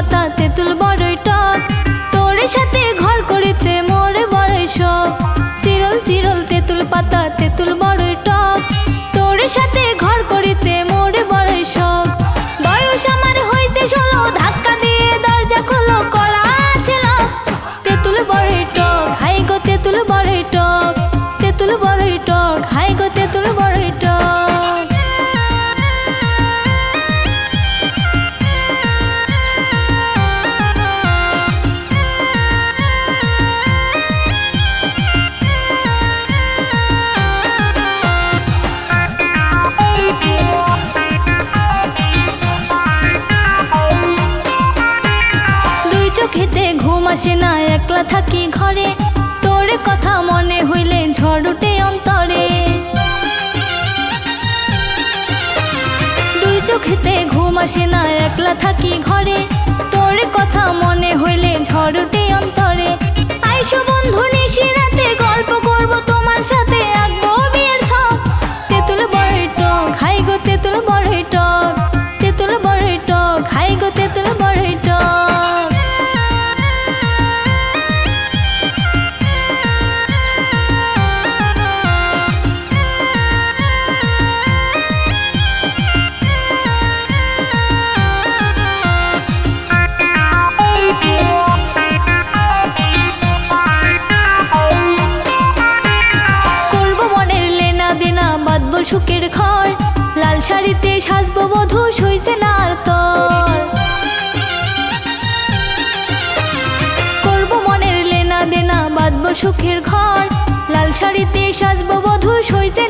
পাতা তেঁতুল বড়ই টক তোর সাথে ঘর করিতে মোর বড়ই শখ। চিরল চিরল তেঁতুল পাতা তেঁতুল বড়ই টক তোর সাথে ঘর করিতে মোর বড়ই শখ। বয়স আমার হয়েছে ষোলো, ধাক্কা দিয়ে দরজা খোলো করা ছিল। তেঁতুল বড়ই টক, হাই গো তেঁতুল বড়ই টক। তেঁতুল বড়ই টক। আসে না, একলা থাকি ঘরে। তোর কথা মনে হইলে ঝড় উঠে অন্তরে। দুই চোখেতে ঘুম আসে না, একলা থাকি ঘরে। তোর কথা মনে হইলে ঝড় উঠে অন্তরে। সুখের খড় লাল শাড়িতে সাজবো বধু সইছে না আর তর। করব মনের লেনা দেনা, বাঁধবো সুখের ঘর। লাল শাড়িতে সাজবো বধূ সইছে